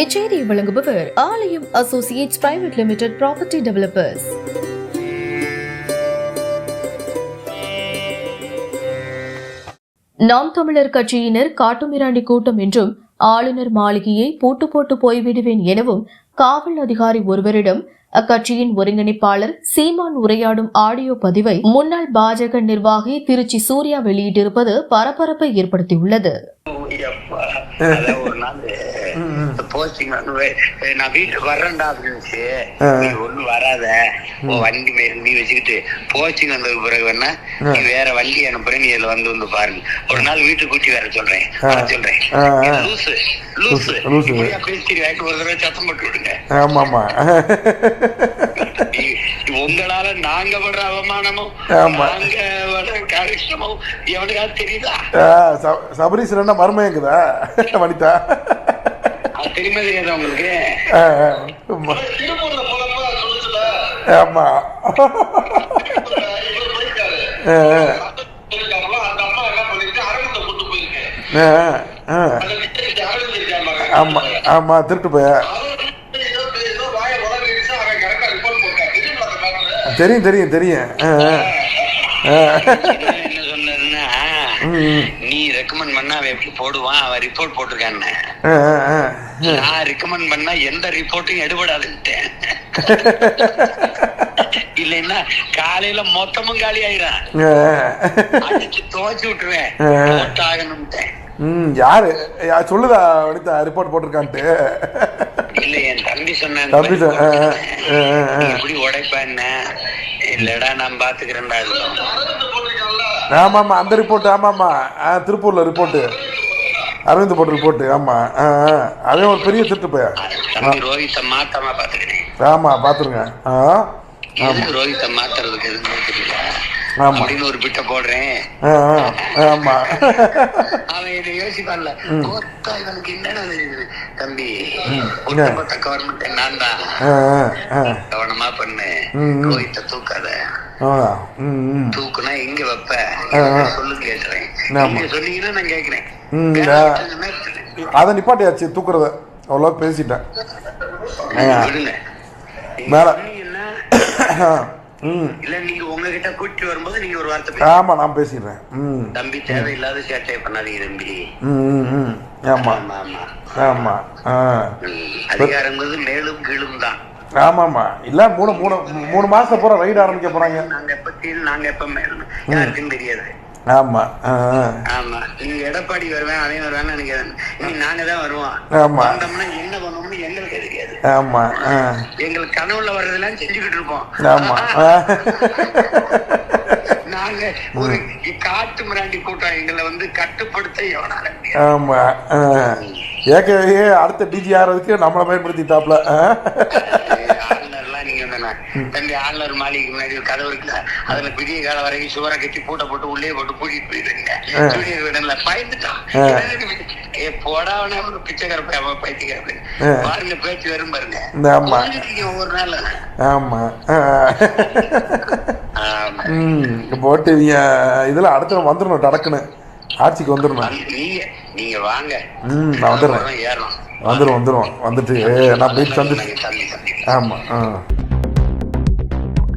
இச்செய்தியை வழங்குபவர் Aalayam associates private limited property developers. Naam Tamilar கட்சியினர் காட்டுமிராண்டி கூட்டம் என்றும் ஆளுநர் மாளிகையை பூட்டு போட்டு போய்விடுவேன் எனவும் காவல் அதிகாரி ஒருவரிடம் அக்கட்சியின் ஒருங்கிணைப்பாளர் சீமான் உரையாடும் ஆடியோ பதிவை முன்னாள் பாஜக நிர்வாகி திருச்சி சூர்யா வெளியிட்டிருப்பது பரபரப்பை ஏற்படுத்தியுள்ளது. ஒரு நாள் போஸ்டிங் வந்து நான் வீட்டுக்கு வர்றேன்டா அப்படின்னுச்சு நீ ஒண்ணும் வராத. வண்டி நீ வச்சுக்கிட்டு போஸ்டிங் வந்ததுக்கு பிறகு வேணா நீ வேற வண்டி அனுப்புறேன் நீ இதுல வந்து வந்து பாருங்க ஒரு நாள் வீட்டுக்கு கூட்டி வர சொல்றேன். சொல்றேன். லூசு லூசு. பேசி வாய்க்கு ஒரு தடவை சத்தம் போட்டு விடுங்க. ஆமாம்மா. நீ- உங்களால நாங்க படுற அவமானமும் ஆமா. நாங்க படுற கரிஷ்டமும் எவனுக்காவது தெரியுதா? ஆ, ச- சபரீஸ் ரெண்டா மருமையங்குதா வனிதா? தெரியுமா தெரியாதா உங்களுக்கு. ஆமா. ஆமா. ஆ, இருக்காங்களோ, அந்த தெரியும் தெரியும் தெரியும். என்ன சொன்னதுன்னா. நீ ரெக்கமெண்ட் பண்ணா அவன் எப்படி போடுவான் அவன் ரிப்போர்ட் போட்டிருக்கான்னு. நான் ரெக்கமெண்ட் பண்ணா எந்த ரிப்போர்ட்டும் எடுபடாதுன்ட்டேன் இல்லைன்னா காலையில மொத்தமும் காலி ஆயிடும். அடிச்சு துவச்சு விட்டுருவேன் ஆ. போட்டாகணும்ட்டேன் ம் யாரு சொல்லுதா வனிதா ரிப்போர்ட் போட்டிருக்கான்ட்டு இல்ல என் தம்பி சொன்னான் தம்பி எப்படி உடைப்பா என்ன? இல்லடா நான் பாத்துக்கிறேன்டா ஆமா ஆமா அந்த ரிப்போர்ட் ஆமாம்மா. ஆ திருப்பூர்ல ரிப்போர்ட்டு அரவிந்த் போட்ட ரிப்போர்ட்டு ஆமா. ஆ ஆ. அதே ஒரு பெரிய திருட்டு போய தம்பி ரோஹித்த மாத்தாம பாத்துக்கிறேன். ஆமா பாத்துருங்க. ஆ ரோஹித்த மாத்துறதுக்கு எதுன்னு தெரியல. ஆமா. அப்படின்னு ஒரு பிட்ட போடுறேன். ஆமா அவன் என்ன யோசிப்பான்ல கோத்தா இவனுக்கு என்னடா தெரியுது தம்பி. ஒட்டுமொத்த கவர்மெண்ட் நான் தான். கவனமா பண்ணு. ரோஹித்த தூக்காத. தூக்குனா எங்க வைப்ப. சொல்லு. நீங்க சொன்னீங்கன்னா நான் கேக்குறேன் அதை நிப்பாட்டியாச்சு தூக்குறத அவ்வளோ பேசிட்டேன் மேல. இல்ல நீங்க உங்ககிட்ட கூட்டி வரும்போது நீங்க ஒரு வார்த்தை. ஆமா நான் பேசிடுறேன். தம்பி தேவையில்லாத சேட்டை பண்ணாதீங்க தம்பி. ஆமா. ஆமா அதிகாரங்கிறது மேலும் கீழும் தான். ஆமாம்மா இல்ல மூணு மூணு மூணு மாசம் பூரா ரைடு ஆரம்பிக்க போறாங்க. நாங்க எப்ப கீழ் நாங்க எப்ப யாருக்கும் தெரியாது. ஆமா. ஆமா. நீங்க எடப்பாடி வருவேன் அவன் வருவான்னு நினைக்கிறேன். நாங்க தான் வருவோம். ஆமா. என்ன பண்ணுவோம்னு எங்களுக்கு ஆமா. எங்களுக்கு கனவுல வர்றதெல்லாம் செஞ்சுக்கிட்டு இருப்போம் ஆமா. நாங்க ஒரு காட்டு மிராண்டி கூட்டம் எங்களை வந்து கட்டுப்படுத்த எவனால. ஆமா. ஏற்கனவே அடுத்த டிஜி ஆறதுக்கு நம்மளை பயன்படுத்திட்டாப்ல நீங்க தானே தம்பி ஆளுநர் மாளிகைக்கு முன்னாடி ஒரு கதவு இருக்குல்ல அதுல விடிய காலம் வரைக்கும் சுவரை கட்டி பூட்டை போட்டு உள்ளே போட்டு பூட்டிட்டு போயிருங்க ஜூனியர் விடல பயந்துட்டான். போடாவனே ஒரு பிச்சைக்கார பைத்தியக்கார. பாருங்க பேச்சு வரும் பாருங்க. ஒவ்வொரு நாள். ஆமா. போட்டு இவங்க இதுல அடுத்த வந்துடணும் டடக்குன்னு. ஆட்சிக்கு வந்துடணும். வந்து நீங்க நீங்க வாங்க. ம் நான் வந்துடுறேன். வந்துடும் வந்துடும் வந்துட்டு நான் போயிட்டு சந்திச்சு தம்பி தம்பி. ஆமா ஆ.